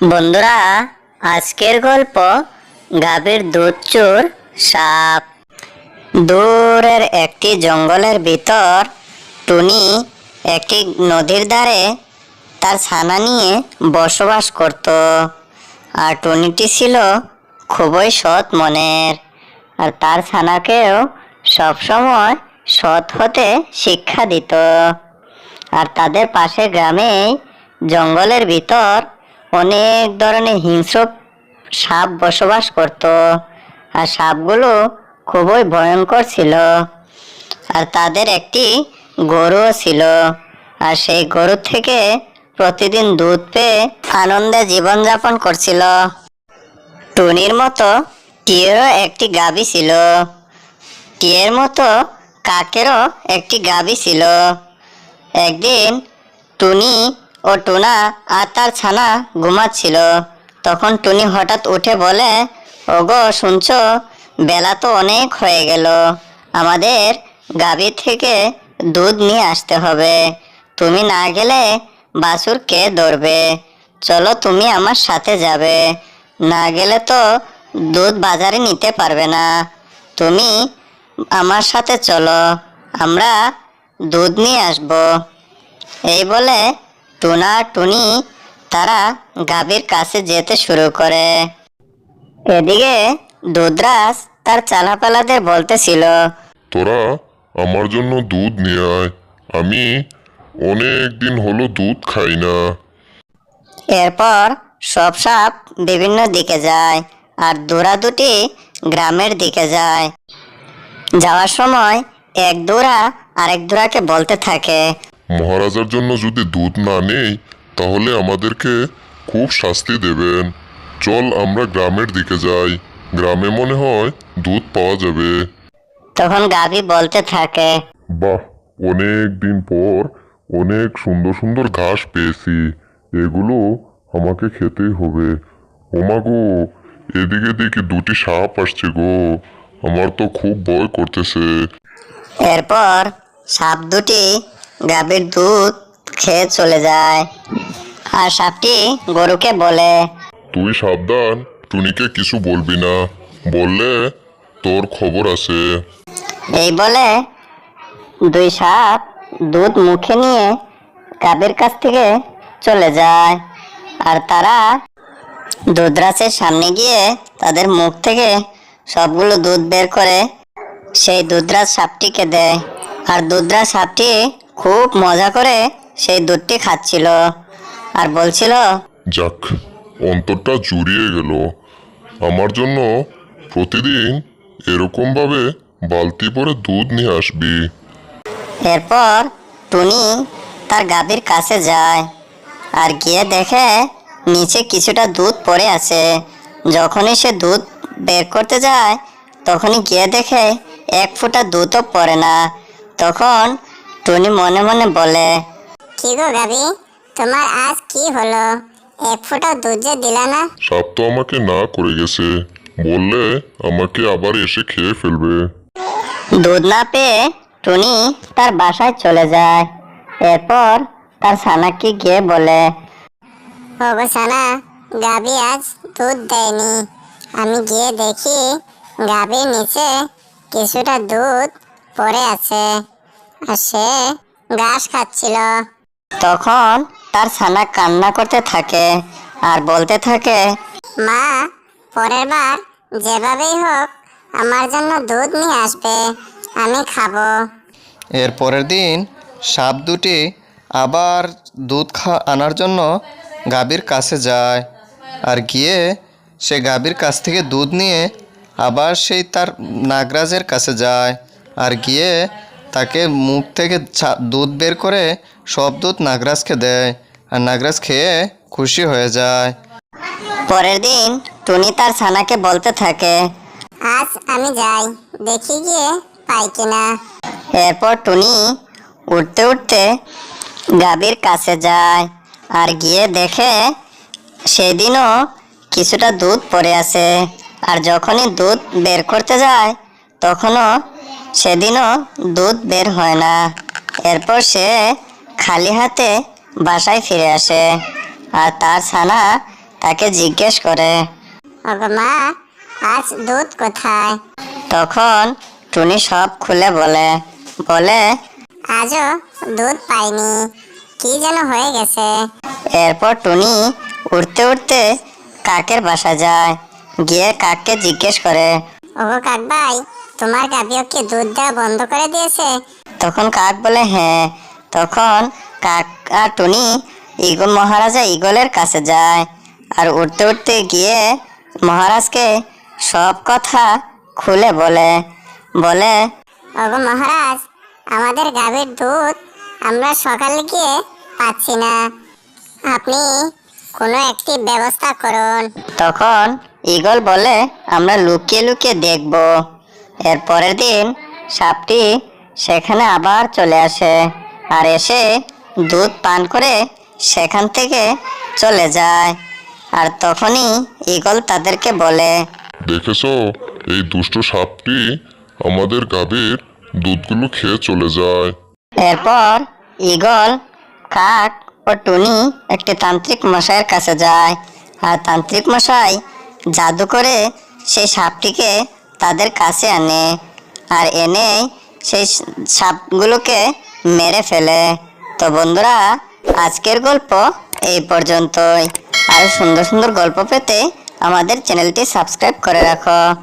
বন্ধুরা, আজকের গল্প গাভীর দুধ চোর সাপ। দূরের একটি জঙ্গলের ভিতর টুনি একটি নদীর ধারে তার ছানা নিয়ে বসবাস করত। আর টুনিটি ছিল খুবই সৎ মনের। আর তার ছানাকেও সবসময় সৎ হতে শিক্ষা দিত। আর তাদের পাশে গ্রামেই জঙ্গলের ভিতর অনেক ধরনের হিংস্র সাপ বসবাস করত। আর সাপগুলো খুবই ভয়ঙ্কর ছিল। আর তাদের একটি গরুও ছিল। আর সেই গরু থেকে প্রতিদিন দুধ পেয়ে আনন্দে জীবনযাপন করছিল। টুনির মতো টিয়েরও একটি গাভী ছিল। টিয়ের মতো কাকেরও একটি গাভী ছিল। একদিন টুনি ও টুনা, আর তার ছানা ঘুমাচ্ছিল। তখন টুনি হঠাৎ উঠে বলে, ওগো, শুনছো? বেলা তো অনেক হয়ে গেল। আমাদের গাভী থেকে দুধ নিয়ে আসতে হবে। তুমি না গেলে বাছুর কে ধরবে? চলো, তুমি আমার সাথে যাবে। না গেলে তো দুধ বাজারে নিতে পারবে না। তুমি আমার সাথে চলো। আমরা দুধ নিয়ে আসব। এই বলে টুনা টুনি তারা গাভীর কাছে যেতে শুরু করে। এদিকে দুধরাজ তার চালাপালাদের বলতেছিল তোরা আমার জন্য দুধ নিয়ে আয়। আমি অনেক দিন হলো দুধ খাই না। এরপর সব সাপ বিভিন্ন দিকে যায় আর দোরা দুটি গ্রামের দিকে যায়। যাওয়ার সময় এক দোরা আরেক দোরাকে বলতে থাকে মহারাজার জন্য যদি দুধ না নেই তাহলে আমাদেরকে খুব শাস্তি দেবেন। চল আমরা গ্রামের দিকে যাই। গ্রামে মনে হয় দুধ পাওয়া যাবে। তখন গাভী বলতে থাকে বাহ অনেক দিন পর অনেক সুন্দর সুন্দর ঘাস পেয়েছি। এগুলো আমাকে খেতেই হবে। ওমা গো এদিকে দেখি দুটি সাপ আসছে গো। আমার তো খুব ভয় করতেছে। এরপর সাপ দুটি গাভীর দুধ খেয়ে চলে যায়। আর সাপটি গরুকে বলে তুই সাবধান টুনিকে কিছু বলবি না। বললে তোর খবর আছে। এই বলে দুই সাপ দুধ মুখে নিয়ে গাভীর কাছ থেকে চলে যায়। আর তারা দুধরাজের সামনে গিয়ে তাদের মুখ থেকে সবগুলো দুধ বের করে সেই দুধরাজ সাপটিকে দেয়। আর দুধরাজ সাপটি খুব মজা করে সেই দুধটি খাচ্ছিল আর বলছিল যাক অন্তরটা জুড়িয়ে গেল। আমার জন্য প্রতিদিন এরকমভাবে বালতি করে দুধ নিয়ে আসবি। এরপর টুনি তার গাভীর কাছে যায় আর গিয়ে দেখে নিচে কিছুটা দুধ পড়ে আছে। যখনই সে দুধ বের করতে যায় তখনই গিয়ে দেখে এক ফোঁটা দুধও পড়ে না। তখন টুনি মনে মনে বলে কি গো গাবি তোমার আজ কি হলো? এক ফোঁটা দুধ যে দিলা না? সাপ তো আমাকে না করে গেছে। বললে আমাকে আবার এসে খেয়ে ফেলবে। দুধ না পেয়ে টুনি তার বাসায় চলে যায়। এরপর তার সানাকে গিয়ে বলে ওগো সানা গাবি আজ দুধ দেয়নি। আমি গিয়ে দেখি গাবির নিচে কিছুটা দুধ পড়ে আছে। আর সে ঘাস খাচ্ছিল। তখন তার ছানা কান্না করতে থাকে আর বলতে থাকে মা পরের বার যেভাবেই হোক আমার জন্য দুধ নিয়ে আসবে আমি খাব। এর পরের দিন সাপ দুটি আবার দুধ খা আনার জন্য গাভীর কাছে যায় আর গিয়ে সে গাভীর কাছ থেকে দুধ নিয়ে আবার সেই তার নাগরাজের কাছে যায় আর গিয়ে তাকে মুখ থেকে ছা- দুধ বের করে সব দুধ নাগরাজকে দেয় আর নাগরাজ খেয়ে খুশি হয়ে যায়। পরের দিন টুনি তার ছানাকে বলতে থাকে আজ আমি যাই দেখি গিয়ে পাই কিনা। এরপর টুনি উঠতে উঠতে গাভীর কাছে যায় আর গিয়ে দেখে সেদিনও কিছুটা দুধ পড়ে আছে। আর যখনই দুধ বের করতে যায় তখনও সেদিনও দুধ বের হয় না। এরপর সে খালি হাতে বাসায় ফিরে আসে আর তার ছানা তাকে জিজ্ঞেস করে মা আজ দুধ কোথায়? তখন টুনি সব খুলে বলে বলে আজও দুধ পাইনি কি যেন হয়ে গেছে? এরপর টুনি উঠতে উঠতে কাকের বাসা যায় গিয়ে কাককে জিজ্ঞেস করে ওগো কাক ভাই তোমার গাভিও কি দুধ দেওয়া বন্ধ করে দিয়েছে? তখন কাক বলে হ্যাঁ। তখন কাক আর টুনি ইগল মহারাজা ইগলের কাছে যায় আর উঠতে উঠতে গিয়ে মহারাজকে সব কথা খুলে বলে। বলে ওগো মহারাজ আমাদের গাভীর দুধ আমরা সকালে গিয়ে পাচ্ছি না। আপনি কোনো একটি ব্যবস্থা করুন। তখন ইগল বলে আমরা লুকিয়ে লুকিয়ে দেখব। এর পরের দিন সাপটি সেখানে আবার চলে আসে আর এসে দুধ পান করে সেখান থেকে চলে যায়। আর তখনই ইগল তাদেরকে বলে দেখেছ এই দুষ্ট সাপটি আমাদের গাভীর দুধগুলো খেয়ে চলে যায়। এরপর ইগল কাক ও টুনি একটি তান্ত্রিক মশাইয়ের কাছে যায়। আর তান্ত্রিক মশাই জাদু করে সেই সাপটিকে তাদের কাছে আনে। আর এনে সেই সাপগুলোকে মেরে ফেলে। তো বন্ধুরা, আজকের গল্প এই পর্যন্তই। আরও সুন্দর সুন্দর গল্প পেতে আমাদের চ্যানেলটি সাবস্ক্রাইব করে রাখো।